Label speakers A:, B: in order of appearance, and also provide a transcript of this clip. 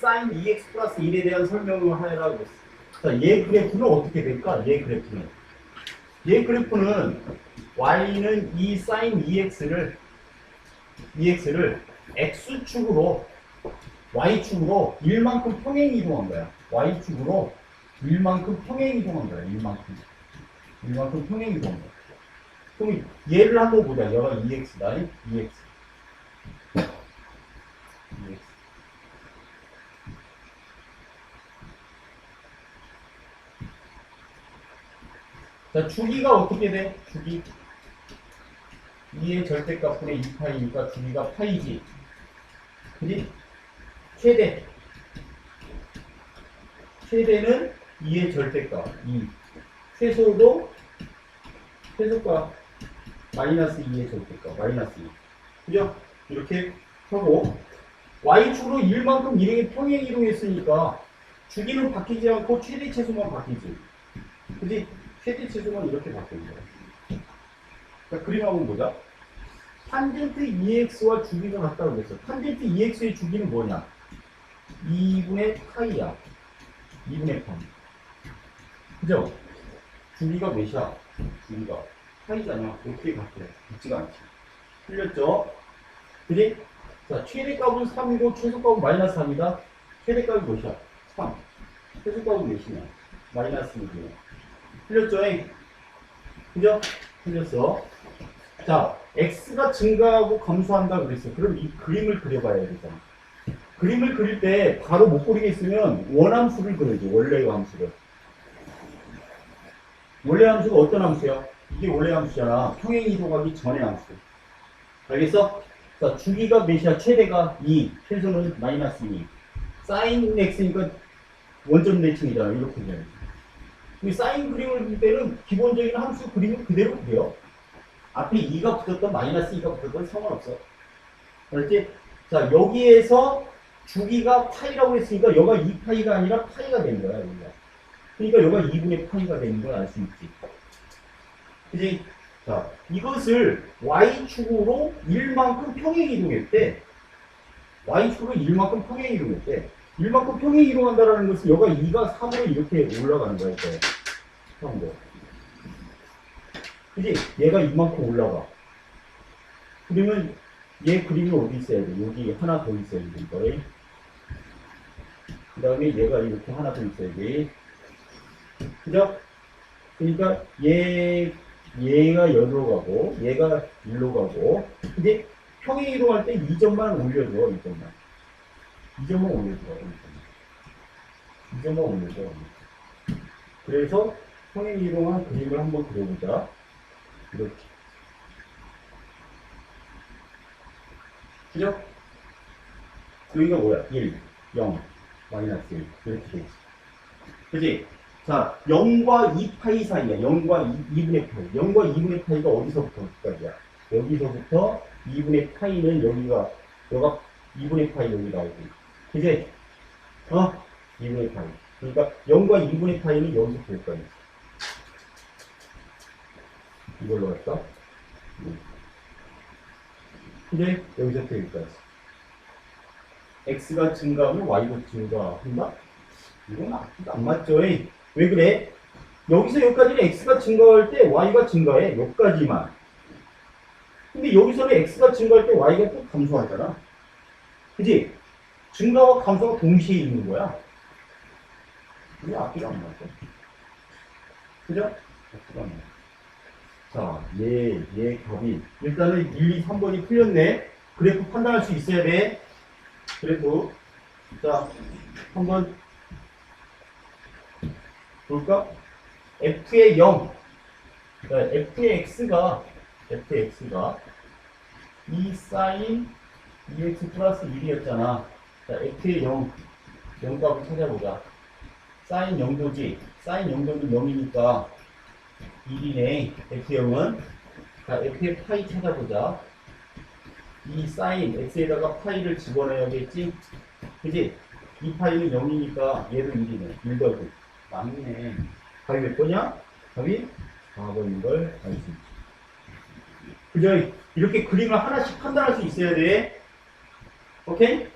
A: sin 2x 플러스 1에 대한 설명을 하라고 했어. 자, 얘 그래프는 어떻게 될까? 얘 그래프는. 얘 그래프는 y는 이 sin 2x를 2x를 x축으로 y축으로 1만큼 평행 이동한 거야. y축으로 1만큼 평행 이동한 거야. 1만큼. 1만큼 평행 이동한 거야. 그럼 얘를 한번 보자. 얘가 2x다. 2x. 2x. 자, 주기가 어떻게 돼? 주기. 2의 절대값분의 2파이니까 주기가 파이지. 그지? 최대. 최대는 2의 절대값. 2. 최소도 최소값 마이너스 2의 절대값. 마이너스 2. 그죠? 이렇게 하고 y축으로 1만큼 일행이 평행 이동했으니까 주기는 바뀌지 않고 최대 최소만 바뀌지. 그지? 최대 최소만 이렇게 바뀌는 거야. 자, 그림 한번 보자. 탄젠트 2x와 주기가 같다고 그랬어. 탄젠트 2x의 주기는 뭐냐? 2분의 파이야. 2분의 파이. 그죠? 주기가 몇이야? 주기가 파이잖아. 어떻게 같아? 같지가 않지. 틀렸죠? 그지? 자, 최대값은 3이고 최소값은 마이너스 3이다. 최대값이 몇이야? 3. 최소값은 몇이냐? 마이너스 6이야. 틀렸죠? 그죠? 틀렸어. 자, x가 증가하고 감소한다 그랬어. 그럼 이 그림을 그려봐야 되잖아. 그림을 그릴 때 바로 못 그리겠으면 원함수를 그려줘. 원래 함수를. 원래 함수가 어떤 함수야? 이게 원래 함수잖아. 평행 이동하기 전의 함수. 알겠어? 자, 주기가 몇이야? 최대가 2, 최소는 마이너스 2. 사인 x니까 원점 대칭이잖아. 이렇게 돼요. 이 사인 그림을 그릴 때는 기본적인 함수 그림을 그대로 그려. 앞에 2가 붙었던 마이너스 2가 붙었던 상관없어. 알지? 자, 여기에서 주기가 파이라고 했으니까 여가 2파이가 아니라 파이가 되는 거야, 여기가. 그러니까 여가 2분의 파이가 되는 걸 알 수 있지. 그지? 자, 이것을 y축으로 1만큼 평행 이동했대. y축으로 1만큼 평행 이동했대. 1만큼 평행 이동한다라는 것은 여가 2가 3으로 이렇게 올라가는 거야, 이거. 3으로. 그지? 얘가 이만큼 올라가. 그러면 얘 그림이 어디 있어야 돼? 여기 하나 더 있어야 돼, 이거. 그 다음에 얘가 이렇게 하나 더 있어야 돼. 그죠? 그러니까 얘, 얘가 여기로 가고, 얘가 일로 가고, 근데 평행 이동할 때 2점만 올려줘, 2점만. 2점만 올려줘, 2점만. 2점만 올려줘. 그래서 평행 이동한 그림을 한번 그려보자. 이렇게. 그죠? 여기가 뭐야? 1, 0, 마이너스 1. 이렇게 돼 있어. 그지? 자, 0과 2파이 사이야. 0과 2, 분의 파이. 0과 2분의 파이가 어디서부터 어디까지야? 여기서부터 2분의 파이는 여기가, 여가 2분의 파이 여기 나오고. 그지? 어? 2분의 파이. 그러니까 0과 2분의 파이는 여기서부터 여기까지. 이걸로 할까? 근데 여기서부터 여기까지. x가 증가하면 y도 증가한다? 이건 안 맞죠? 이? 왜 그래? 여기서 여기까지는 x가 증가할 때 y가 증가해. 여기까지만. 근데 여기서는 x가 증가할 때 y가 또 감소하잖아. 그지? 증가와 감소가 동시에 있는 거야. 이게 앞뒤가 안 맞죠? 그죠? 앞뒤가 안 맞죠. 자, 얘, 얘 값이. 일단은 1, 2, 3번이 풀렸네. 그래프 판단할 수 있어야 돼. 그래프. 자, 한번 볼까? f의 0. 자, f의 x가, f의 x가 2 사인 2x 플러스 1이었잖아. 자, f의 0. 0값을 찾아보자. 사인 0도지. 사인 0도는 0이니까 1이네. F0은. 자, F의 파이 찾아보자. 이 사인, X에다가 파이를 집어넣어야겠지? 그지? 이 파이는 0이니까 얘도 1이네. 1 더하기. 맞네. 답이 몇 번이야? 답이 4번인 걸 알 수 있지. 그죠? 이렇게 그림을 하나씩 판단할 수 있어야 돼. 오케이?